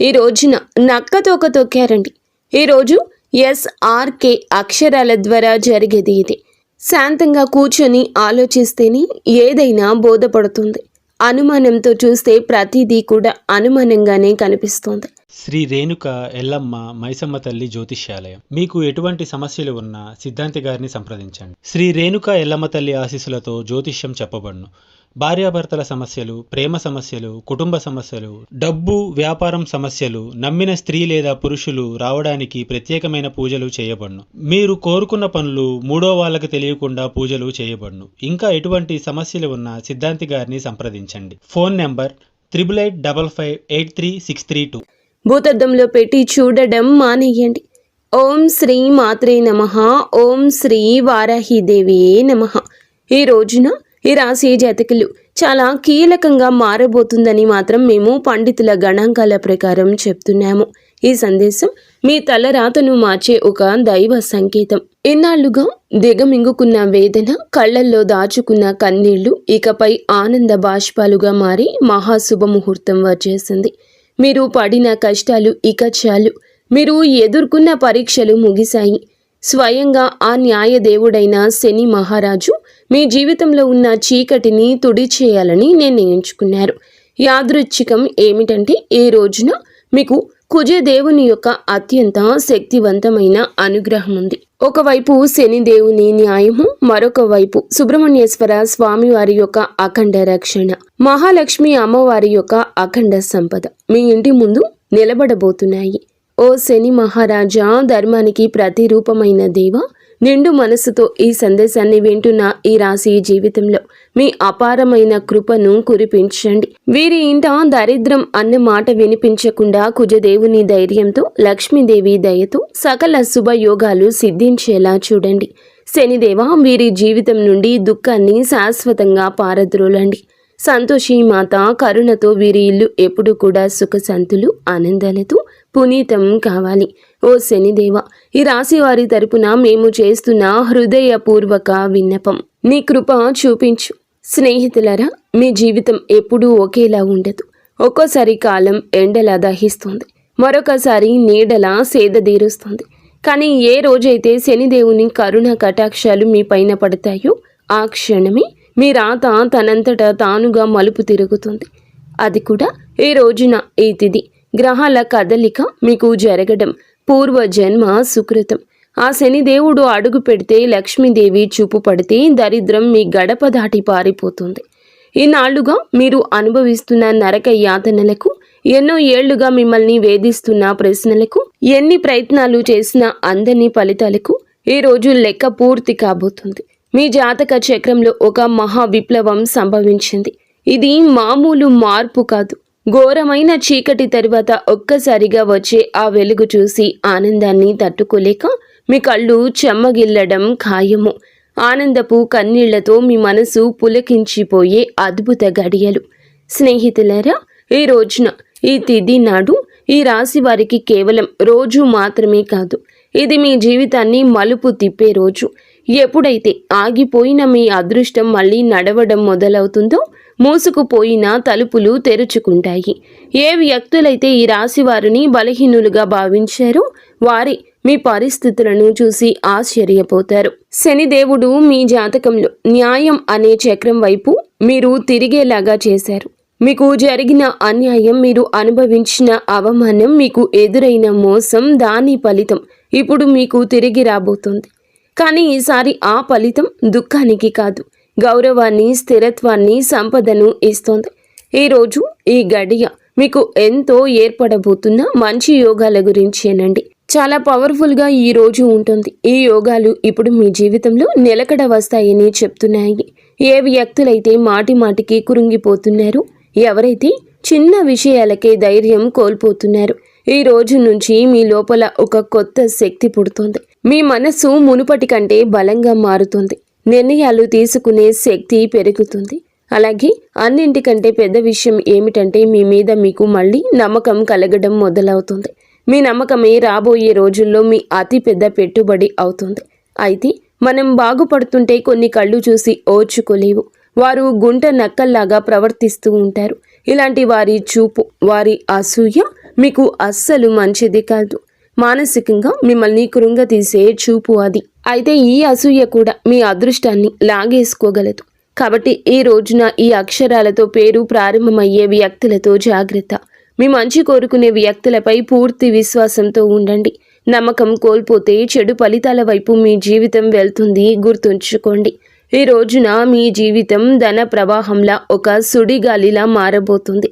ఈ రోజున నక్క తోక తొక్కారండి. ఈరోజు ఎస్ఆర్కే అక్షరాల ద్వారా జరిగేది ఇది. శాంతంగా కూర్చొని ఆలోచిస్తేనే ఏదైనా బోధపడుతుంది. అనుమానంతో చూస్తే ప్రతిదీ కూడా అనుమానంగానే కనిపిస్తుంది. శ్రీ రేణుక ఎల్లమ్మ మైసమ్మ తల్లి జ్యోతిష్యాలయం. మీకు ఎటువంటి సమస్యలు ఉన్నా సిద్ధాంతి గారిని సంప్రదించండి. శ్రీ రేణుక ఎల్లమ్మ తల్లి ఆశీస్సులతో జ్యోతిష్యం చెప్పబడును. భార్యాభర్తల సమస్యలు ప్రేమ సమస్యలు కుటుంబ సమస్యలు డబ్బు వ్యాపారం సమస్యలు నమ్మిన స్త్రీ లేదా పురుషులు రావడానికి ప్రత్యేకమైన పూజలు చేయబడును. మీరు కోరుకున్న పనులు మూడో వాళ్ళకి తెలియకుండా పూజలు చేయబడును. ఇంకా ఎటువంటి సమస్యలు ఉన్నా సిద్ధాంతి గారిని సంప్రదించండి. Phone number triple eight double five eight three six three two. భూతద్దంలో పెట్టి చూడడం మానేయండి. ఓం శ్రీ మాత్రే నమ. ఓం శ్రీ వారాహిదేవి నమ. ఈ రోజున ఈ రాశి జాతకులు. చాలా కీలకంగా మారబోతుందని మాత్రం మేము పండితుల గణాంకాల ప్రకారం చెప్తున్నాము. ఈ సందేశం మీ తలరాతను మార్చే ఒక దైవ సంకేతం. ఇన్నాళ్ళుగా దిగమింగుకున్న వేదన కళ్ళల్లో దాచుకున్న కన్నీళ్ళు ఇకపై ఆనంద బాష్పాలుగా మారి మహాశుభముహూర్తం వచ్చేసింది. మీరు పడిన కష్టాలు ఇక చాలు. మీరు ఎదుర్కొన్న పరీక్షలు ముగిశాయి. స్వయంగా ఆ న్యాయదేవుడైన శని మహారాజు మీ జీవితంలో ఉన్న చీకటిని తుడిచేయాలని నిర్ణయించుకున్నారు యాదృచ్ఛికం ఏమిటంటే ఈ రోజున మీకు కుజదేవుని యొక్క అత్యంత శక్తివంతమైన అనుగ్రహం ఉంది. ఒకవైపు శని దేవుని న్యాయము మరొక వైపు సుబ్రహ్మణ్యేశ్వర స్వామివారి యొక్క అఖండ రక్షణ మహాలక్ష్మి అమ్మవారి యొక్క అఖండ సంపద. మీ ఇంటి ముందు నిలబడబోతున్నాయి. ఓ శని మహారాజా ధర్మానికి ప్రతిరూపమైన దేవ నిండు మనసుతో ఈ సందేశాన్ని వింటున్న ఈ రాశి జీవితంలో మీ అపారమైన కృపను కురిపించండి. వీరి ఇంట దరిద్రం అన్న మాట వినిపించకుండా కుజదేవుని ధైర్యంతో లక్ష్మీదేవి దయతో సకల శుభయోగాలు సిద్ధించేలా చూడండి. శనిదేవ వీరి జీవితం నుండి దుఃఖాన్ని శాశ్వతంగా పారద్రోలండి. సంతోషి మాత కరుణతో వీరి ఇల్లు ఎప్పుడు కూడా సుఖశాంతులు ఆనందాలతో పునీతం కావాలి. ఓ శనిదేవ ఈ రాశి వారి తరపున మేము చేస్తున్న హృదయపూర్వక విన్నపం. నీ కృప చూపించు. స్నేహితులరా మీ జీవితం ఎప్పుడూ ఒకేలా ఉండదు. ఒక్కోసారి కాలం ఎండలా దహిస్తుంది. మరొకసారి నీడలా సేదదీరుస్తుంది కానీ ఏ రోజైతే శనిదేవుని కరుణ కటాక్షాలు మీ పైన పడతాయో ఆ క్షణమే మీ రాత తనంతట తానుగా మలుపు తిరుగుతుంది. అది కూడా ఈ రోజున ఈ తిది. గ్రహాల కదలిక మీకు జరగడం పూర్వ జన్మ సుకృతం. ఆ శనిదేవుడు అడుగు పెడితే లక్ష్మీదేవి చూపు పడితే దరిద్రం మీ గడప దాటి పారిపోతుంది. ఈనాళ్ళుగా మీరు అనుభవిస్తున్న నరక యాతనలకు ఎన్నో ఏళ్ళుగా మిమ్మల్ని వేధిస్తున్న ప్రశ్నలకు ఎన్ని ప్రయత్నాలు చేసినా అందని ఫలితాలకు ఈ రోజు లెక్క పూర్తి కాబోతుంది. మీ జాతక చక్రంలో ఒక మహా విప్లవం సంభవించింది. ఇది మామూలు మార్పు కాదు. ఘోరమైన చీకటి తరువాత ఒక్కసారిగా వచ్చే ఆ వెలుగు చూసి ఆనందాన్ని తట్టుకోలేక మీ కళ్ళు చెమ్మగిల్లడం ఖాయము. ఆనందపు కన్నీళ్ళతో మీ మనసు పులకించిపోయే అద్భుత గడియలు స్నేహితులారా ఈ రోజున ఈ తిది నాడు ఈ రాశి వారికి కేవలం రోజు మాత్రమే కాదు ఇది మీ జీవితాన్ని మలుపు తిప్పే రోజు. ఎప్పుడైతే ఆగిపోయిన మీ అదృష్టం మళ్ళీ నడవడం మొదలవుతుందో మూసుకుపోయిన తలుపులు తెరుచుకుంటాయి. ఏ వ్యక్తులైతే ఈ రాశి వారిని బలహీనులుగా భావించారో వారి మీ పరిస్థితులను చూసి ఆశ్చర్యపోతారు. శనిదేవుడు మీ జాతకంలో న్యాయం అనే చక్రం వైపు మీరు తిరిగేలాగా చేశారు. మీకు జరిగిన అన్యాయం మీరు అనుభవించిన అవమానం మీకు ఎదురైన మోసం దాని ఫలితం ఇప్పుడు మీకు తిరిగి రాబోతుంది. కానీ ఈసారి ఆ ఫలితం దుఃఖానికి కాదు. గౌరవాన్ని స్థిరత్వాన్ని సంపదను ఇస్తోంది. ఈరోజు ఈ గడియ మీకు ఎంతో ఏర్పడబోతున్న మంచి యోగాల గురించి అనండి. చాలా పవర్ఫుల్గా ఈ రోజు ఉంటుంది. ఈ యోగాలు ఇప్పుడు మీ జీవితంలో నిలకడ వస్తాయని చెప్తున్నాయి. ఏ వ్యక్తులైతే మాటి మాటికి కురుంగిపోతున్నారు ఎవరైతే చిన్న విషయాలకే ధైర్యం కోల్పోతున్నారు ఈ రోజు నుంచి మీ లోపల ఒక కొత్త శక్తి పుడుతుంది. మీ మనస్సు మునుపటి కంటే బలంగా మారుతుంది. నిర్ణయాలు తీసుకునే శక్తి పెరుగుతుంది. అలాగే అన్నింటికంటే పెద్ద విషయం ఏమిటంటే మీ మీద మీకు మళ్ళీ నమ్మకం కలగడం మొదలవుతుంది. మీ నమ్మకమే రాబోయే రోజుల్లో మీ అతిపెద్ద పెట్టుబడి అవుతుంది. అయితే మనం బాగుపడుతుంటే కొన్ని కళ్ళు చూసి ఓర్చుకోలేవు. వారు గుంట నక్కల్లాగా ప్రవర్తిస్తూ ఉంటారు. ఇలాంటి వారి చూపు వారి అసూయ మీకు అస్సలు మంచిది కాదు. మానసికంగా మిమ్మల్ని కృంగతీసే చూపు అది. అయితే ఈ అసూయ కూడా మీ అదృష్టాన్ని లాగేసుకోగలదు. కాబట్టి ఈ రోజున ఈ అక్షరాలతో పేరు ప్రారంభమయ్యే వ్యక్తులతో జాగ్రత్త. మీ మంచి కోరుకునే వ్యక్తులపై పూర్తి విశ్వాసంతో ఉండండి. నమ్మకం కోల్పోతే చెడు ఫలితాల వైపు మీ జీవితం వెళ్తుంది గుర్తుంచుకోండి. ఈ రోజున మీ జీవితం ధన ప్రవాహంలా ఒక సుడిగాలిలా మారబోతుంది.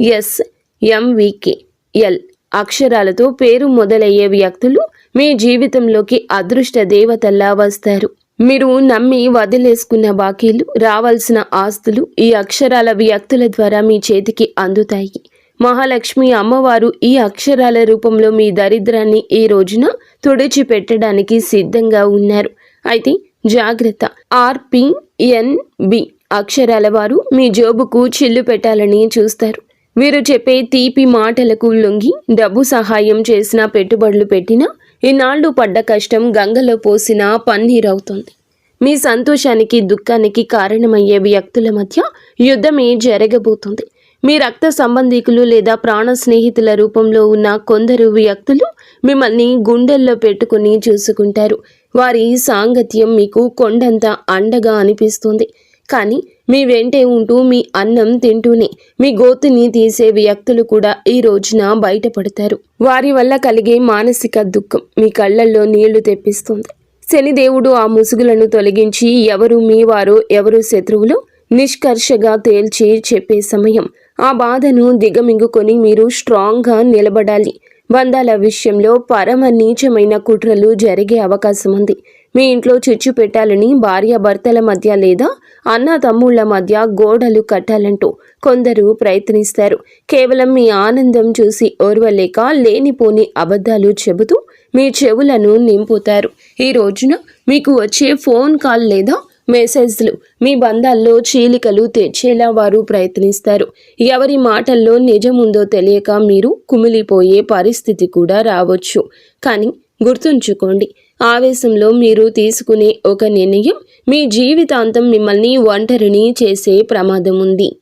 ఎస్ ఎంవికే ఎల్ అక్షరాలతో పేరు మొదలయ్యే వ్యక్తులు మీ జీవితంలోకి అదృష్ట దేవతల్లా వస్తారు. మీరు నమ్మి వదిలేసుకున్న బాకీలు రావాల్సిన ఆస్తులు ఈ అక్షరాల వ్యక్తుల ద్వారా మీ చేతికి అందుతాయి. మహాలక్ష్మి అమ్మవారు ఈ అక్షరాల రూపంలో మీ దరిద్రాన్ని ఈ రోజున తుడిచిపెట్టడానికి సిద్ధంగా ఉన్నారు. అయితే జాగ్రత్త. ఆర్పిఎన్బి అక్షరాల వారు మీ జోబుకు చిల్లు పెట్టాలని చూస్తారు. వీరు చెప్పే తీపి మాటలకు లొంగి డబ్బు సహాయం చేసిన పెట్టుబడులు పెట్టినా ఇన్నాళ్ళు పడ్డ కష్టం గంగలో పోసిన పన్నీరవుతుంది మీ సంతోషానికి దుఃఖానికి కారణమయ్యే వ్యక్తుల మధ్య యుద్ధమే జరగబోతుంది. మీ రక్త సంబంధికులు లేదా ప్రాణ స్నేహితుల రూపంలో ఉన్న కొందరు వ్యక్తులు మిమ్మల్ని గుండెల్లో పెట్టుకుని చూసుకుంటారు. వారి సాంగత్యం మీకు కొండంత అండగా అనిపిస్తుంది. కానీ మీ వెంటే ఉంటూ మీ అన్నం తింటూనే మీ గోతుని తీసే వ్యక్తులు కూడా ఈ రోజున బయటపడతారు. వారి వల్ల కలిగే మానసిక దుఃఖం మీ కళ్ళల్లో నీళ్ళు తెప్పిస్తుంది. శనిదేవుడు ఆ ముసుగులను తొలగించి ఎవరు మీ వారు ఎవరు శత్రువులు నిష్కర్షగా తేల్చి చెప్పే సమయం. ఆ బాధను దిగమింగుకొని మీరు స్ట్రాంగ్గా నిలబడాలి. బంధాల విషయంలో పరమ నీచమైన కుట్రలు జరిగే అవకాశం ఉంది మీ ఇంట్లో చిచ్చు పెట్టాలని భార్యాభర్తల మధ్య లేదా అన్న తమ్ముళ్ళ మధ్య గోడలు కట్టాలంటూ కొందరు ప్రయత్నిస్తారు. కేవలం మీ ఆనందం చూసి ఓర్వలేక లేనిపోని అబద్ధాలు చెబుతూ మీ చెవులను నింపుతారు. ఈ రోజున మీకు వచ్చే ఫోన్ కాల్ లేదా మెసేజ్లు మీ బంధాల్లో చీలికలు తెచ్చేలా వారు ప్రయత్నిస్తారు. ఎవరి మాటల్లో నిజముందో తెలియక మీరు కుమిలిపోయే పరిస్థితి కూడా రావచ్చు. కానీ గుర్తుంచుకోండి ఆవేశంలో మీరు తీసుకునే ఒక నిర్ణయం మీ జీవితాంతం మిమ్మల్ని ఒంటరిని చేసే ప్రమాదం ఉంది.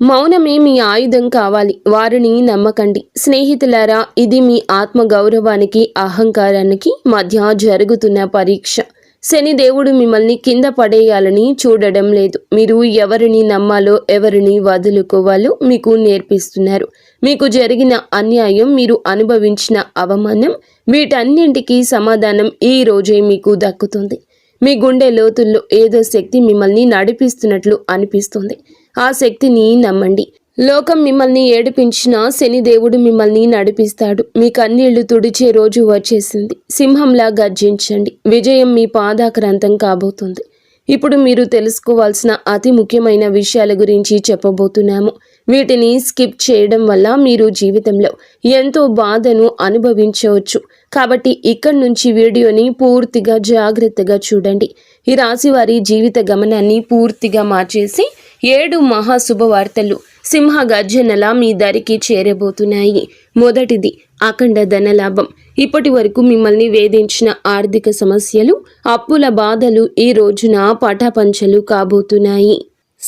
మౌనమే మీ ఆయుధం కావాలి. వారిని నమ్మకండి. స్నేహితులారా ఇది మీ ఆత్మ గౌరవానికి అహంకారానికి మధ్య జరుగుతున్న పరీక్ష. శనిదేవుడు మిమ్మల్ని కింద పడేయాలని చూడడం లేదు. మీరు ఎవరిని నమ్మాలో ఎవరిని వదులుకోవాలో మీకు నేర్పిస్తున్నారు. మీకు జరిగిన అన్యాయం మీరు అనుభవించిన అవమానం వీటన్నింటికీ సమాధానం ఈ రోజే మీకు దక్కుతుంది. మీ గుండె లోతుల్లో ఏదో శక్తి మిమ్మల్ని నడిపిస్తున్నట్లు అనిపిస్తుంది. ఆ శక్తిని నమ్మండి. లోకం మిమ్మల్ని ఏడిపించిన శనిదేవుడు మిమ్మల్ని నడిపిస్తాడు. మీ కన్నీళ్ళు తుడిచే రోజు వచ్చేసింది. సింహంలా గర్జించండి. విజయం మీ పాదాక్రాంతం కాబోతుంది. ఇప్పుడు మీరు తెలుసుకోవాల్సిన అతి ముఖ్యమైన విషయాల గురించి చెప్పబోతున్నాము. వీటిని స్కిప్ చేయడం వల్ల మీరు జీవితంలో ఎంతో బాధను అనుభవించవచ్చు. కాబట్టి ఇక్కడి నుంచి వీడియోని పూర్తిగా జాగ్రత్తగా చూడండి. ఈ రాశి వారి జీవిత గమనాన్ని పూర్తిగా మార్చేసి ఏడు మహా శుభవార్తలు సింహ గర్జనలా మీ దరికి చేరబోతున్నాయి. మొదటిది అఖండ ధనలాభం. ఇప్పటి వరకు మిమ్మల్ని వేధించిన ఆర్థిక సమస్యలు అప్పుల బాధలు ఈ రోజున పటాపంచలు కాబోతున్నాయి.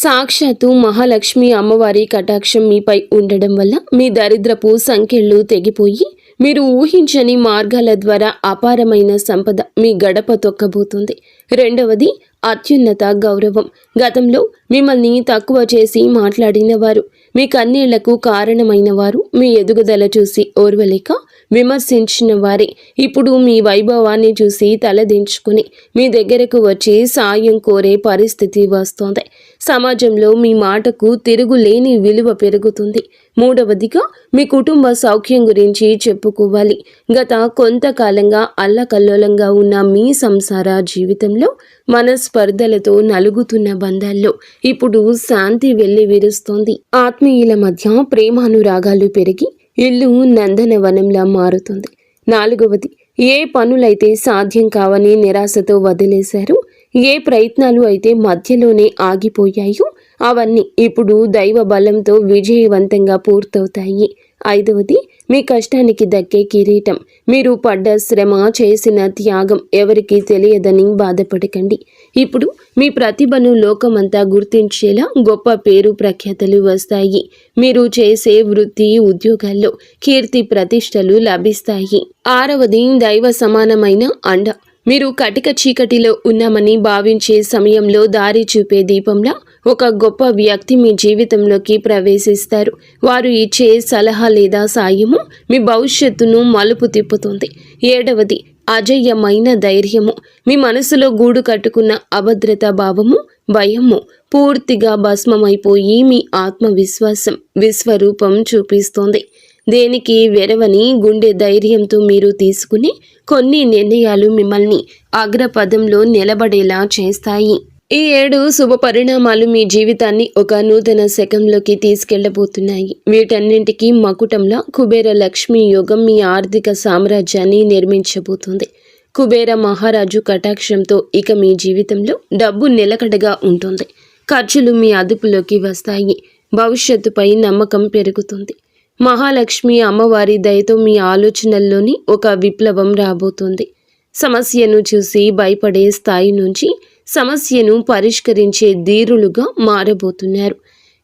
సాక్షాత్తు మహాలక్ష్మి అమ్మవారి కటాక్షం మీపై ఉండడం వల్ల మీ దరిద్రపు సంఖ్యలు తెగిపోయి మీరు ఊహించని మార్గాల ద్వారా అపారమైన సంపద మీ గడప తొక్కబోతుంది. రెండవది అత్యున్నత గౌరవం. గతంలో మిమ్మల్ని తక్కువ చేసి మాట్లాడిన వారు మీ కన్నీళ్ళకు కారణమైన వారు మీ ఎదుగుదల చూసి ఓర్వలేక విమర్శించిన వారే. ఇప్పుడు మీ వైభవాన్ని చూసి తలదించుకుని మీ దగ్గరకు వచ్చి సాయం కోరే పరిస్థితి వస్తోంది. సమాజంలో మీ మాటకు తిరుగులేని విలువ పెరుగుతుంది. మూడవదిగా మీ కుటుంబ సౌఖ్యం గురించి చెప్పుకోవాలి. గత కొంతకాలంగా అల్లకల్లోలంగా ఉన్న మీ సంసార జీవితంలో మనస్పర్ధలతో నలుగుతున్న బంధాల్లో ఇప్పుడు శాంతి వెళ్ళి విరుస్తోంది. ఆత్మీయుల మధ్య ప్రేమానురాగాలు పెరిగి ఇల్లు నందనవనంలా మారుతుంది. నాలుగవది ఏ పనులైతే సాధ్యం కావని నిరాశతో వదిలేశారో ఏ ప్రయత్నాలు అయితే మధ్యలోనే ఆగిపోయాయో అవన్నీ ఇప్పుడు దైవ బలంతో విజయవంతంగా పూర్తవుతాయి. ఐదవది మీ కష్టానికి దక్కే కిరీటం. మీరు పడ్డ శ్రమ చేసిన త్యాగం ఎవరికి తెలియదని బాధపడకండి. ఇప్పుడు మీ ప్రతిభను లోకమంతా గుర్తించేలా గొప్ప పేరు ప్రఖ్యాతలు వస్తాయి. మీరు చేసే వృత్తి ఉద్యోగాల్లో కీర్తి ప్రతిష్టలు లభిస్తాయి. ఆరవది దైవ సమానమైన అండ. మీరు కటిక చీకటిలో ఉన్నామని భావించే సమయంలో దారి చూపే దీపంలా ఒక గొప్ప వ్యక్తి మీ జీవితంలోకి ప్రవేశిస్తారు. వారు ఇచ్చే సలహా లేదా సాయము మీ భవిష్యత్తును మలుపు తిప్పుతుంది. ఏడవది అజయ్యమైన ధైర్యము. మీ మనసులో గూడు కట్టుకున్న అభద్రత భావము భయము పూర్తిగా భస్మమైపోయి మీ ఆత్మవిశ్వాసం విశ్వరూపం చూపిస్తోంది. దేనికి వెరవని గుండె ధైర్యంతో మీరు తీసుకుని కొన్ని నిర్ణయాలు మిమ్మల్ని అగ్రపదంలో నిలబడేలా చేస్తాయి. ఈ ఏడు శుభ పరిణామాలు మీ జీవితాన్ని ఒక నూతన శకంలోకి తీసుకెళ్ళబోతున్నాయి. వీటన్నింటికీ మకుటంలో కుబేర లక్ష్మీ యోగం మీ ఆర్థిక సామ్రాజ్యాన్ని నిర్మించబోతుంది. కుబేర మహారాజు కటాక్షంతో ఇక మీ జీవితంలో డబ్బు నిలకడగా ఉంటుంది. ఖర్చులు మీ అదుపులోకి వస్తాయి. భవిష్యత్తుపై నమ్మకం పెరుగుతుంది. మహాలక్ష్మి అమ్మవారి దయతో మీ ఆలోచనల్లోని ఒక విప్లవం రాబోతుంది. సమస్యను చూసి భయపడే స్థాయి నుంచి సమస్యను పరిష్కరించే ధీరులుగా మారబోతున్నారు.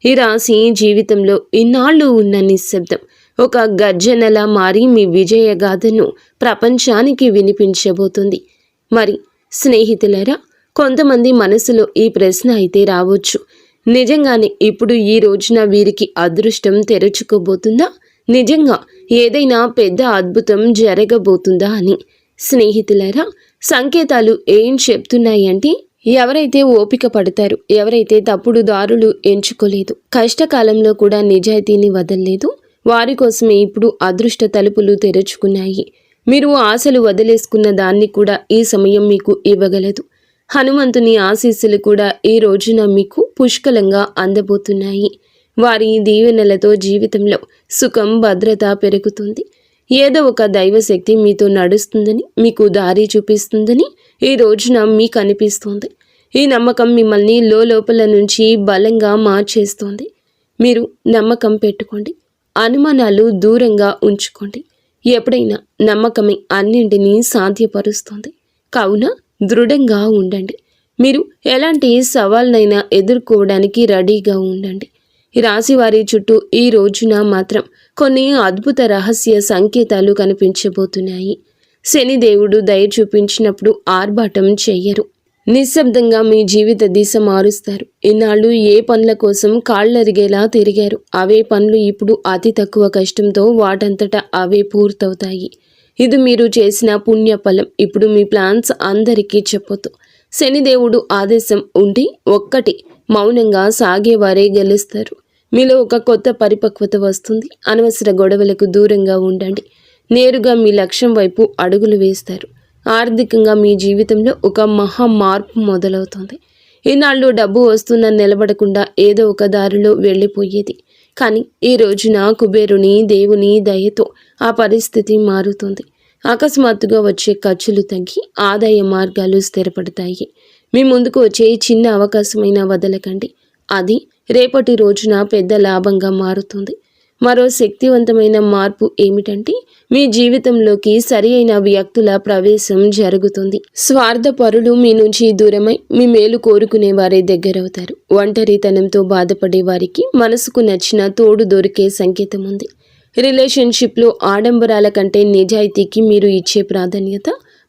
ఈ రాశి జీవితంలో ఇన్నాళ్ళు ఉన్న నిశ్శబ్దం. ఒక గర్జనలా మారి మీ విజయగాథను ప్రపంచానికి వినిపించబోతుంది. మరి స్నేహితులరా కొంతమంది మనసులో ఈ ప్రశ్న అయితే రావచ్చు. నిజంగానే ఇప్పుడు ఈ రోజున వీరికి అదృష్టం తెరుచుకోబోతుందా? నిజంగా ఏదైనా పెద్ద అద్భుతం జరగబోతుందా అని? స్నేహితులరా సంకేతాలు ఏం చెప్తున్నాయంటే ఎవరైతే ఓపిక పడతారు ఎవరైతే తప్పుడు దారులు ఎంచుకోలేదు కష్టకాలంలో కూడా నిజాయితీని వదలలేదు వారి కోసమే ఇప్పుడు అదృష్ట తలుపులు తెరుచుకున్నాయి. మీరు ఆశలు వదిలేసుకున్న దాన్ని కూడా ఈ సమయం మీకు ఇవ్వగలదు. హనుమంతుని ఆశీస్సులు కూడా ఈ రోజున మీకు పుష్కలంగా అందబోతున్నాయి. వారి దీవెనలతో జీవితంలో సుఖం భద్రత పెరుగుతుంది. ఏదో ఒక దైవశక్తి మీతో నడుస్తుందని మీకు దారి చూపిస్తుందని ఈ రోజున మీకు అనిపిస్తుంది. ఈ నమ్మకం మిమ్మల్ని లోపల నుంచి బలంగా మార్చేస్తుంది. మీరు నమ్మకం పెట్టుకోండి. అనుమానాలు దూరంగా ఉంచుకోండి. ఎప్పుడైనా నమ్మకమే అన్నింటినీ సాధ్యపరుస్తుంది. కావున దృఢంగా ఉండండి. మీరు ఎలాంటి సవాళ్ళనైనా ఎదుర్కోవడానికి రెడీగా ఉండండి. రాశి వారి చుట్టూ ఈ రోజున మాత్రం కొన్ని అద్భుత రహస్య సంకేతాలు కనిపించబోతున్నాయి. శనిదేవుడు దయ చూపించినప్పుడు ఆర్భాటం చెయ్యరు. నిశ్శబ్దంగా మీ జీవిత దిశ మారుస్తారు. ఇన్నాళ్ళు ఏ పనుల కోసం కాళ్ళరిగేలా తిరిగారు. అవే పనులు ఇప్పుడు అతి తక్కువ కష్టంతో వాటంతటా అవే పూర్తవుతాయి. ఇది మీరు చేసిన పుణ్యఫలం. ఇప్పుడు మీ ప్లాన్స్ అందరికీ చెప్పొద్దు. శనిదేవుడు ఆదేశం ఉండి ఒక్కటి మౌనంగా సాగేవారే గెలుస్తారు. మీలో ఒక కొత్త పరిపక్వత వస్తుంది. అనవసర గొడవలకు దూరంగా ఉండండి. నేరుగా మీ లక్ష్యం వైపు అడుగులు వేస్తారు. ఆర్థికంగా మీ జీవితంలో ఒక మహా మార్పు మొదలవుతుంది. ఈనాళ్ళు డబ్బు వస్తున్న నిలబడకుండా ఏదో ఒక దారిలో వెళ్ళిపోయేది. కానీ ఈ రోజున కుబేరుని దేవుని దయతో ఆ పరిస్థితి మారుతుంది. అకస్మాత్తుగా వచ్చే ఖర్చులు తగ్గి ఆదాయ మార్గాలు స్థిరపడతాయి. మీ ముందుకు వచ్చే చిన్న అవకాశమైన వదలకండి. అది రేపటి రోజున పెద్ద లాభంగా మారుతుంది. మరో శక్తివంతమైన మార్పు ఏమిటంటే మీ జీవితంలోకి సరి అయిన వ్యక్తుల ప్రవేశం జరుగుతుంది. స్వార్థపరులు మీ నుంచి దూరమై మీ మేలు కోరుకునే వారే దగ్గరవుతారు. ఒంటరితనంతో బాధపడే వారికి మనసుకు నచ్చిన తోడు దొరికే సంకేతం ఉంది. రిలేషన్షిప్లో ఆడంబరాల కంటే నిజాయితీకి మీరు ఇచ్చే ప్రాధాన్యత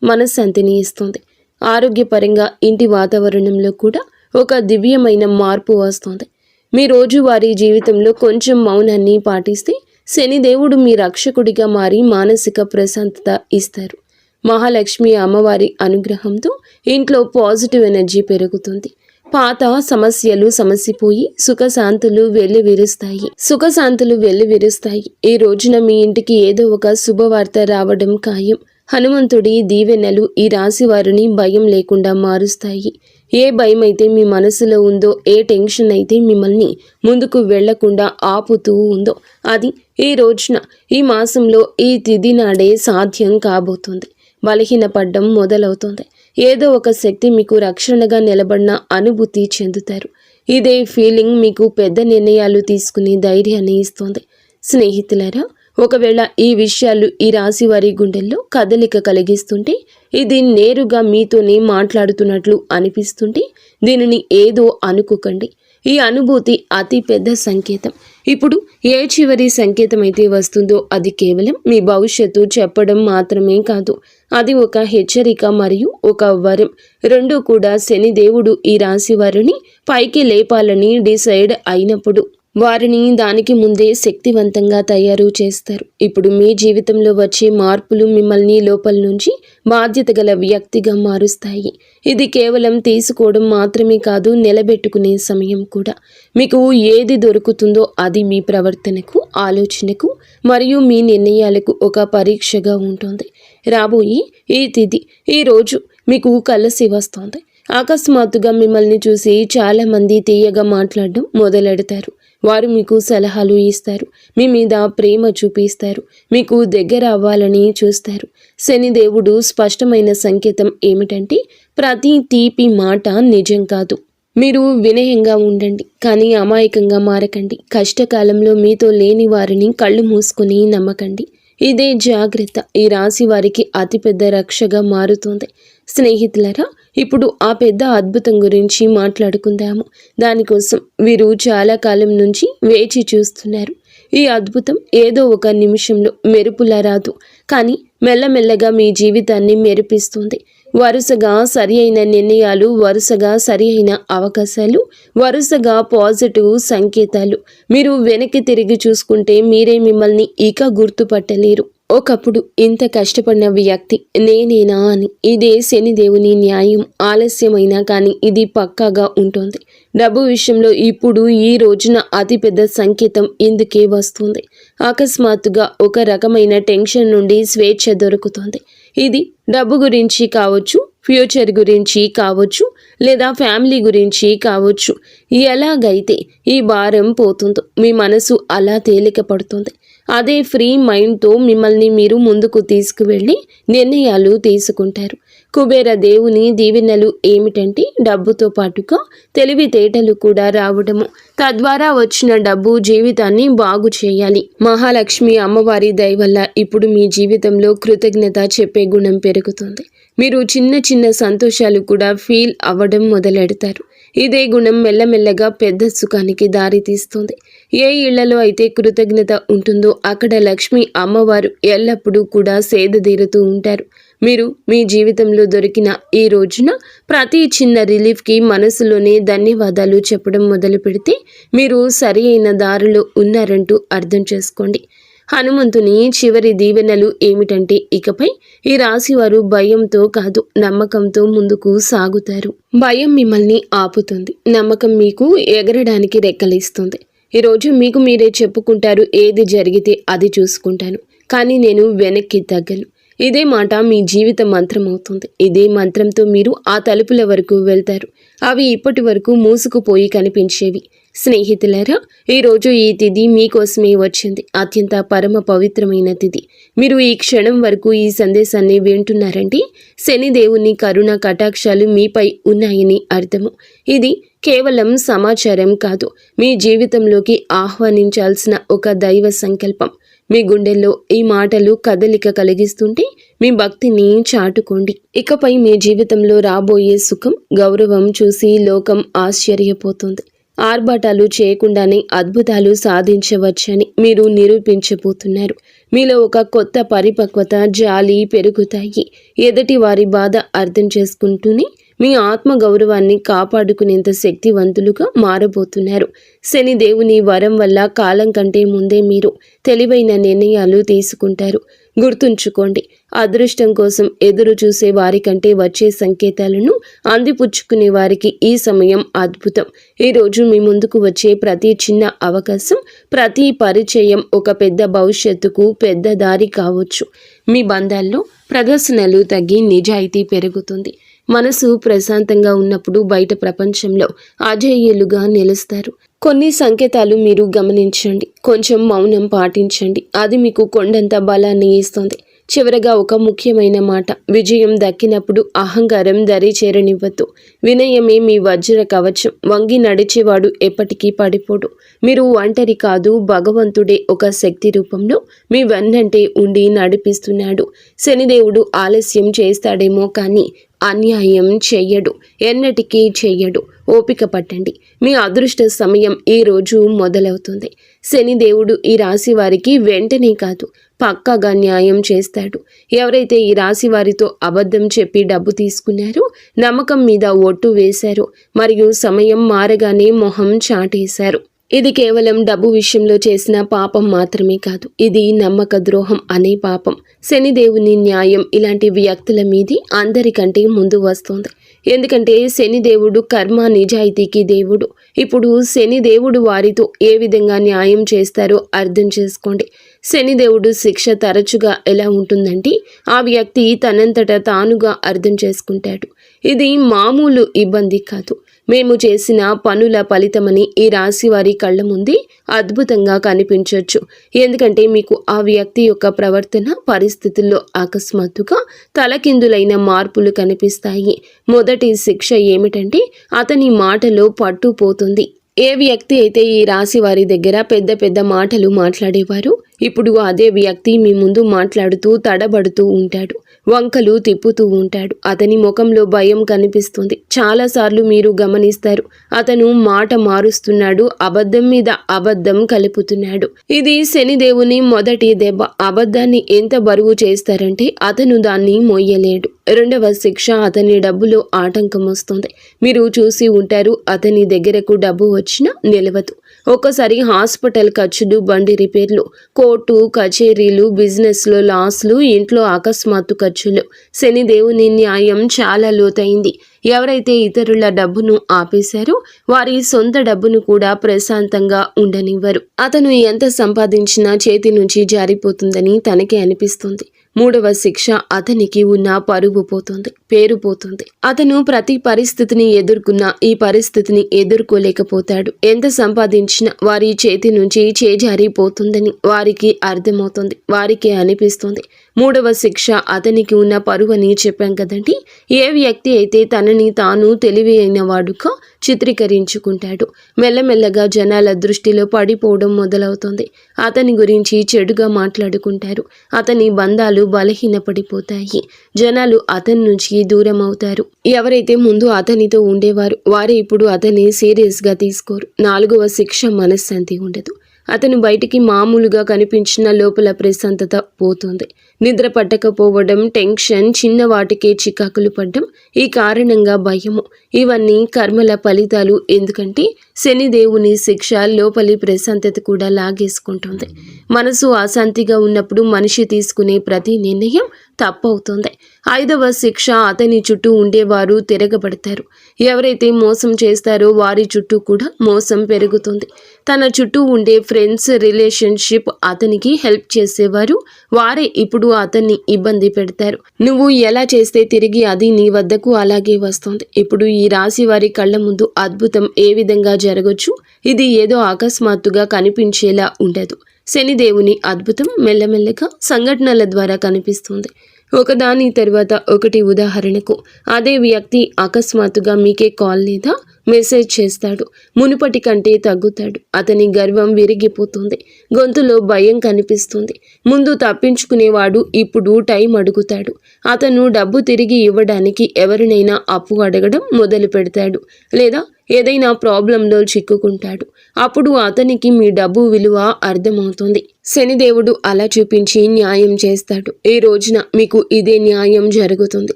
మనశ్శాంతిని ఇస్తుంది. ఆరోగ్యపరంగా ఇంటి వాతావరణంలో కూడా ఒక దివ్యమైన మార్పు వస్తుంది. మీ రోజువారీ జీవితంలో కొంచెం మౌనాన్ని పాటిస్తే శనిదేవుడు మీ రక్షకుడిగా మారి మానసిక ప్రశాంతత ఇస్తారు. మహాలక్ష్మి అమ్మవారి అనుగ్రహంతో ఇంట్లో పాజిటివ్ ఎనర్జీ పెరుగుతుంది. పాత సమస్యలు సమసిపోయి సుఖశాంతులు వెళ్ళి విరుస్తాయి సుఖశాంతులు వెళ్ళి విరుస్తాయి ఈ రోజున మీ ఇంటికి ఏదో ఒక శుభవార్త రావడం ఖాయం. హనుమంతుడి దీవెనలు ఈ రాశి వారిని భయం లేకుండా మారుస్తాయి. ఏ భయం అయితే మీ మనసులో ఉందో ఏ టెన్షన్ అయితే మిమ్మల్ని ముందుకు వెళ్ళకుండా ఆపుతూ ఉందో అది ఈ రోజున ఈ మాసంలో ఈ తిథి నాడే సాధ్యం కాబోతుంది. బలహీనపడ్డం మొదలవుతుంది. ఏదో ఒక శక్తి మీకు రక్షణగా నిలబడిన అనుభూతి చెందుతారు. ఇదే ఫీలింగ్ మీకు పెద్ద నిర్ణయాలు తీసుకునే ధైర్యాన్ని ఇస్తుంది. స్నేహితులారా ఒకవేళ ఈ విషయాలు ఈ రాశి వారి గుండెల్లో కదలిక కలిగిస్తుంటే ఇది నేరుగా మీతోనే మాట్లాడుతున్నట్లు అనిపిస్తుంటే దీనిని ఏదో అనుకోకండి. ఈ అనుభూతి అతి పెద్ద సంకేతం. ఇప్పుడు ఏ చివరి సంకేతం అయితే వస్తుందో అది కేవలం మీ భవిష్యత్తు చెప్పడం మాత్రమే కాదు. అది ఒక హెచ్చరిక మరియు ఒక వరం. రెండు కూడా శనిదేవుడు ఈ రాశి వారిని పైకి లేపాలని డిసైడ్ అయినప్పుడు వారిని దానికి ముందే శక్తివంతంగా తయారు చేస్తారు. ఇప్పుడు మీ జీవితంలో వచ్చే మార్పులు మిమ్మల్ని లోపల నుంచి బాధ్యత గల వ్యక్తిగా మారుస్తాయి. ఇది కేవలం తీసుకోవడం మాత్రమే కాదు నిలబెట్టుకునే సమయం కూడా. మీకు ఏది దొరుకుతుందో అది మీ ప్రవర్తనకు ఆలోచనకు మరియు మీ నిర్ణయాలకు ఒక పరీక్షగా ఉంటుంది. రాబోయి ఈ తిథి ఈరోజు మీకు కలసి వస్తుంది. అకస్మాత్తుగా మిమ్మల్ని చూసి చాలామంది తీయగా మాట్లాడడం మొదలెడతారు. వారు మీకు సలహాలు ఇస్తారు. మీ మీద ప్రేమ చూపిస్తారు. మీకు దగ్గర అవ్వాలని చూస్తారు. శనిదేవుడు స్పష్టమైన సంకేతం ఏమిటంటే ప్రతి తీపి మాట నిజం కాదు. మీరు వినయంగా ఉండండి కానీ అమాయకంగా మారకండి. కష్టకాలంలో మీతో లేని వారిని కళ్ళు మూసుకుని నమ్మకండి. ఇదే జాగ్రత్త. ఈ రాశి వారికి అతిపెద్ద రక్షగా మారుతుంది. స్నేహితులరా ఇప్పుడు ఆ పెద్ద అద్భుతం గురించి మాట్లాడుకుందాము. దానికోసం వీరు చాలా కాలం నుంచి వేచి చూస్తున్నారు. ఈ అద్భుతం ఏదో ఒక నిమిషంలో మెరుపులా రాదు. కానీ మెల్లమెల్లగా మీ జీవితాన్ని మెరిపిస్తుంది. వరుసగా సరి అయిన నిర్ణయాలు వరుసగా సరి అయిన అవకాశాలు వరుసగా పాజిటివ్ సంకేతాలు. మీరు వెనక్కి తిరిగి చూసుకుంటే మీరే మిమ్మల్ని ఇక గుర్తుపట్టలేరు. ఒకప్పుడు ఇంత కష్టపడిన వ్యక్తి నేనేనా అని. ఇదే శనిదేవుని న్యాయం. ఆలస్యమైనా కానీ ఇది పక్కాగా ఉంటుంది. డబ్బు విషయంలో ఇప్పుడు ఈ రోజున అతిపెద్ద సంకేతం ఇందుకే వస్తుంది. అకస్మాత్తుగా ఒక రకమైన టెన్షన్ నుండి స్వేచ్ఛ దొరుకుతుంది. ఇది డబ్బు గురించి కావచ్చు ఫ్యూచర్ గురించి కావచ్చు లేదా ఫ్యామిలీ గురించి కావచ్చు ఎలాగైతే ఈ భారం పోతుందో మీ మనసు అలా తేలిక పడుతుంది. అదే ఫ్రీ మైండ్తో మిమ్మల్ని మీరు ముందుకు తీసుకువెళ్ళి నిర్ణయాలు తీసుకుంటారు. కుబేర దేవుని దీవెనలు ఏమిటంటే డబ్బుతో పాటుగా తెలివితేటలు కూడా రావడము. తద్వారా వచ్చిన డబ్బు జీవితాన్ని బాగు చేయాలి. మహాలక్ష్మి అమ్మవారి దయ వల్ల ఇప్పుడు మీ జీవితంలో కృతజ్ఞత చెప్పే గుణం పెరుగుతుంది. మీరు చిన్న చిన్న సంతోషాలు కూడా ఫీల్ అవ్వడం మొదలెడతారు. ఇదే గుణం మెల్లమెల్లగా పెద్ద సుఖానికి దారితీస్తుంది. ఏ ఇళ్ళలో అయితే కృతజ్ఞత ఉంటుందో అక్కడ లక్ష్మి అమ్మవారు ఎల్లప్పుడూ కూడా సేదదీరుతూ ఉంటారు. మీరు మీ జీవితంలో దొరికిన ఈ రోజున ప్రతి చిన్న రిలీఫ్కి మనసులోనే ధన్యవాదాలు చెప్పడం మొదలు పెడితే మీరు సరి అయిన దారిలో ఉన్నారంటూ అర్థం చేసుకోండి. హనుమంతుని చివరి దీవెనలు ఏమిటంటే ఇకపై ఈ రాశివారు భయంతో కాదు నమ్మకంతో ముందుకు సాగుతారు. భయం మిమ్మల్ని ఆపుతుంది. నమ్మకం మీకు ఎగరడానికి రెక్కలిస్తుంది. ఈరోజు మీకు మీరే చెప్పుకుంటారు ఏది జరిగితే అది చూసుకుంటాను. కానీ నేను వెనక్కి తగ్గను. ఇదే మాట మీ జీవిత మంత్రం అవుతుంది ఇదే మంత్రంతో మీరు ఆ తలుపుల వరకు వెళ్తారు. అవి ఇప్పటి వరకు మూసుకుపోయి కనిపించేవి. స్నేహితులారా ఈరోజు ఈ తిథి మీకోసమే వచ్చింది. అత్యంత పరమ పవిత్రమైన తిథి. మీరు ఈ క్షణం వరకు ఈ సందేశాన్ని వింటున్నారంటే శనిదేవుని కరుణ కటాక్షాలు మీపై ఉన్నాయని అర్థము. ఇది కేవలం సమాచారం కాదు. మీ జీవితంలోకి ఆహ్వానించాల్సిన ఒక దైవ సంకల్పం. మీ గుండెల్లో ఈ మాటలు కదలిక కలిగిస్తుంటే మీ భక్తిని చాటుకోండి. ఇకపై మీ జీవితంలో రాబోయే సుఖం గౌరవం చూసి లోకం ఆశ్చర్యపోతుంది. ఆర్భాటాలు చేయకుండానే అద్భుతాలు సాధించవచ్చని మీరు నిరూపించబోతున్నారు. మీలో ఒక కొత్త పరిపక్వత జాలి పెరుగుతాయి. ఎదుటి వారి బాధ అర్థం చేసుకుంటూనే మీ ఆత్మ గౌరవాన్ని కాపాడుకునేంత శక్తివంతులుగా మారబోతున్నారు. శని దేవుని వరం వల్ల కాలం కంటే ముందే మీరు తెలివైన నిర్ణయాలు తీసుకుంటారు. గుర్తుంచుకోండి అదృష్టం కోసం ఎదురు చూసే వారికంటే వచ్చే సంకేతాలను అందిపుచ్చుకునే వారికి ఈ సమయం అద్భుతం. ఈరోజు మీ ముందుకు వచ్చే ప్రతి చిన్న అవకాశం ప్రతి పరిచయం ఒక పెద్ద భవిష్యత్తుకు పెద్ద దారి కావచ్చు. మీ బంధాల్లో ప్రదర్శనలు తగ్గి నిజాయితీ పెరుగుతుంది. మనసు ప్రశాంతంగా ఉన్నప్పుడు బయట ప్రపంచంలో అజేయులుగా నిలుస్తారు. కొన్ని సంకేతాలు మీరు గమనించండి. కొంచెం మౌనం పాటించండి. అది మీకు కొండంత బలాన్ని ఇస్తుంది. చివరగా ఒక ముఖ్యమైన మాట. విజయం దక్కినప్పుడు అహంకారం దరి చేరనివ్వద్దు వినయమే మీ వజ్ర కవచం. వంగి నడిచేవాడు ఎప్పటికీ పడిపోడు. మీరు ఒంటరి కాదు. భగవంతుడే ఒక శక్తి రూపంలో మీ వెన్నంటే ఉండి నడిపిస్తున్నాడు. శనిదేవుడు ఆలస్యం చేస్తాడేమో కానీ అన్యాయం చెయ్యడు ఎన్నటికీ చెయ్యడు. ఓపిక పట్టండి. మీ అదృష్ట సమయం ఈ రోజు మొదలవుతుంది. శనిదేవుడు ఈ రాశి వారికి వెంటనే కాదు పక్కాగా న్యాయం చేస్తాడు. ఎవరైతే ఈ రాశి వారితో అబద్ధం చెప్పి డబ్బు తీసుకున్నారో నమ్మకం మీద ఒట్టు వేశారో. మరియు సమయం మారగానే మొహం చాటేశారు. ఇది కేవలం డబ్బు విషయంలో చేసిన పాపం మాత్రమే కాదు. ఇది నమ్మక ద్రోహం అనే పాపం. శనిదేవుని న్యాయం ఇలాంటి వ్యక్తుల మీది అందరికంటే ముందు వస్తుంది. ఎందుకంటే శనిదేవుడు కర్మ నిజాయితీకి దేవుడు. ఇప్పుడు శనిదేవుడు వారితో ఏ విధంగా న్యాయం చేస్తారో అర్థం చేసుకోండి. శనిదేవుడు శిక్ష తరచుగా ఎలా ఉంటుందంటే ఆ వ్యక్తి తనంతట తానుగా అర్థం చేసుకుంటాడు. ఇది మామూలు ఇబ్బంది కాదు. మేము చేసిన పనుల ఫలితమని ఈ రాశి వారి కళ్ళ ముందే అద్భుతంగా కనిపించవచ్చు ఎందుకంటే మీకు ఆ వ్యక్తి యొక్క ప్రవర్తన పరిస్థితుల్లో అకస్మాత్తుగా తలకిందులైన మార్పులు కనిపిస్తాయి. మొదటి శిక్ష ఏమిటంటే అతని మాటలో పట్టుపోతుంది. ఏ వ్యక్తి అయితే ఈ రాశి వారి దగ్గర పెద్ద పెద్ద మాటలు మాట్లాడేవారు ఇప్పుడు అదే వ్యక్తి మీ ముందు మాట్లాడుతూ తడబడుతూ ఉంటాడు. వంకలు తిప్పుతూ ఉంటాడు. అతని ముఖంలో భయం కనిపిస్తుంది. చాలాసార్లు మీరు గమనిస్తారు అతను మాట మారుస్తున్నాడు అబద్ధం మీద అబద్ధం కలుపుతున్నాడు. ఇది శనిదేవుని మొదటి దెబ్బ. అబద్ధాన్ని ఎంత బరువు చేస్తారంటే అతను దాన్ని మొయ్యలేడు. రెండవ శిక్ష అతని డబ్బులో ఆటంకం వస్తుంది. మీరు చూసి ఉంటారు అతని దగ్గరకు డబ్బు వచ్చినా నిలవదు. ఒక్కసారి హాస్పిటల్ ఖర్చులు బండి రిపేర్లు కోర్టు కచేరీలు బిజినెస్లో లాస్లు ఇంట్లో అకస్మాత్తు ఖర్చులు. శనిదేవుని న్యాయం చాలా లోతైంది. ఎవరైతే ఇతరుల డబ్బును ఆపేశారో వారి సొంత డబ్బును కూడా ప్రశాంతంగా ఉండనివ్వరు. అతను ఎంత సంపాదించినా చేతి నుంచి జారిపోతుందని తనకే అనిపిస్తుంది. మూడవ శిక్ష అతనికి ఉన్న పరుగు పోతుంది. పేరు పోతుంది అతను ప్రతి పరిస్థితిని ఎదుర్కొన్న ఈ పరిస్థితిని ఎదుర్కోలేకపోతాడు. ఎంత సంపాదించినా వారి చేతి నుంచి చేజారిపోతుందని వారికి అర్థమవుతుంది వారికి అనిపిస్తుంది. మూడవ శిక్ష అతనికి ఉన్న పరువు అని చెప్పాం కదండి? ఏ వ్యక్తి అయితే తనని తాను తెలివైన వాడుగా చిత్రీకరించుకుంటాడు మెల్లమెల్లగా జనాల దృష్టిలో పడిపోవడం మొదలవుతుంది. అతని గురించి చెడుగా మాట్లాడుకుంటారు. అతని బంధాలు బలహీనపడిపోతాయి. జనాలు అతని నుంచి దూరం అవుతారు ఎవరైతే ముందు అతనితో ఉండేవారు వారే ఇప్పుడు అతన్ని సీరియస్గా తీసుకోరు. నాలుగవ శిక్ష మనశ్శాంతి ఉండదు. అతను బయటికి మామూలుగా కనిపించిన లోపల ప్రశాంతత పోతుంది. నిద్ర పట్టకపోవడం టెన్షన్ చిన్న వాటికే చికాకులు పడ్డం ఈ కారణంగా భయము. ఇవన్నీ కర్మల ఫలితాలు. ఎందుకంటే శనిదేవుని శిక్ష లోపలి ప్రశాంతత కూడా లాగేసుకుంటుంది. మనసు అశాంతిగా ఉన్నప్పుడు మనిషి తీసుకునే ప్రతి నిర్ణయం తప్పవుతుంది. ఐదవ శిక్ష అతని చుట్టూ ఉండేవారు తిరగబడతారు. ఎవరైతే మోసం చేస్తారో వారి చుట్టూ కూడా మోసం పెరుగుతుంది. తన చుట్టూ ఉండే ఫ్రెండ్స్ రిలేషన్షిప్ అతనికి హెల్ప్ చేసేవారు. వారే ఇప్పుడు అతన్ని ఇబ్బంది పెడతారు. నువ్వు ఎలా చేస్తే తిరిగి అది నీ వద్దకు అలాగే వస్తుంది? ఇప్పుడు ఈ రాశి వారి కళ్ళ ముందు అద్భుతం ఏ విధంగా జరగచ్చు? ఇది ఏదో అకస్మాత్తుగా కనిపించేలా ఉండదు. శనిదేవుని అద్భుతం మెల్లమెల్లగా సంఘటనల ద్వారా కనిపిస్తుంది. ఒకదాని తర్వాత ఒకటి ఉదాహరణకు అదే వ్యక్తి అకస్మాత్తుగా మీకే కాల్ లేదా మెసేజ్ చేస్తాడు. మునుపటి కంటే తగ్గుతాడు. అతని గర్వం విరిగిపోతుంది. గొంతులో భయం కనిపిస్తుంది. ముందు తప్పించుకునేవాడు ఇప్పుడు టైం అడుగుతాడు. అతను డబ్బు తిరిగి ఇవ్వడానికి ఎవరినైనా అప్పు అడగడం మొదలు పెడతాడు లేదా ఏదైనా ప్రాబ్లంలో చిక్కుకుంటాడు. అప్పుడు అతనికి మీ డబ్బు విలువ అర్థమవుతుంది. శనిదేవుడు అలా చూపించి న్యాయం చేస్తాడు. ఈ రోజున మీకు ఇదే న్యాయం జరుగుతుంది.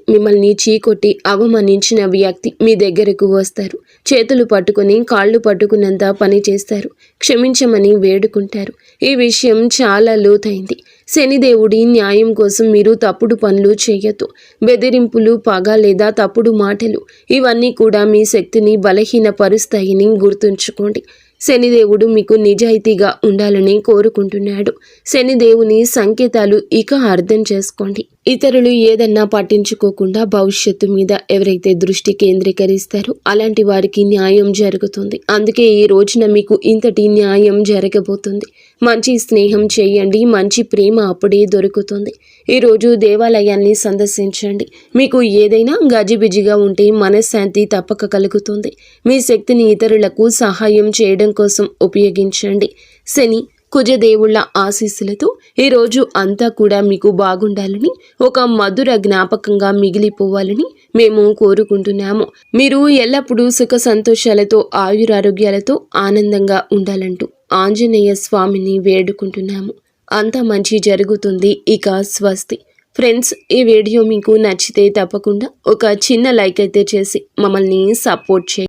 మిమ్మల్ని చీకొట్టి అవమానించిన వ్యక్తి మీ దగ్గరకు వస్తారు. చేతులు పట్టుకుని కాళ్ళు పట్టుకున్నంత పని చేస్తారు. క్షమించమని వేడుకుంటారు. ఈ విషయం చాలా లోతైంది. శనిదేవుడి న్యాయం కోసం మీరు తప్పుడు పనులు చేయొద్దు. బెదిరింపులు పగ లేదా తప్పుడు మాటలు ఇవన్నీ కూడా మీ శక్తిని బలహీనపరుస్తాయని గుర్తుంచుకోండి. శనిదేవుడు మీకు నిజాయితీగా ఉండాలని కోరుకుంటున్నాడు. శనిదేవుని సంకేతాలు ఇక అర్థం చేసుకోండి. ఇతరులు ఏదన్నా పట్టించుకోకుండా భవిష్యత్తు మీద ఎవరైతే దృష్టి కేంద్రీకరిస్తారో అలాంటి వారికి న్యాయం జరుగుతుంది. అందుకే ఈ రోజున మీకు ఇంతటి న్యాయం జరగబోతుంది. మంచి స్నేహం చేయండి మంచి ప్రేమ అప్పుడే దొరుకుతుంది. ఈరోజు దేవాలయాన్ని సందర్శించండి. మీకు ఏదైనా గజిబిజిగా ఉంటే మనశ్శాంతి తప్పక కలుగుతుంది. మీ శక్తిని ఇతరులకు సహాయం చేయడం కోసం ఉపయోగించండి. శని కుజదేవుళ్ళ ఆశీస్సులతో ఈరోజు అంతా కూడా మీకు బాగుండాలని ఒక మధుర జ్ఞాపకంగా మిగిలిపోవాలని మేము కోరుకుంటున్నాము. మీరు ఎల్లప్పుడూ సుఖ సంతోషాలతో ఆయురారోగ్యాలతో ఆనందంగా ఉండాలంటూ ఆంజనేయ స్వామిని వేడుకుంటున్నాము. అంత మంచి జరుగుతుంది ఇక స్వస్తి. ఫ్రెండ్స్ ఈ వీడియో మీకు నచ్చితే తప్పకుండా ఒక చిన్న లైక్ అయితే చేసి మమ్మల్ని సపోర్ట్ చేయండి.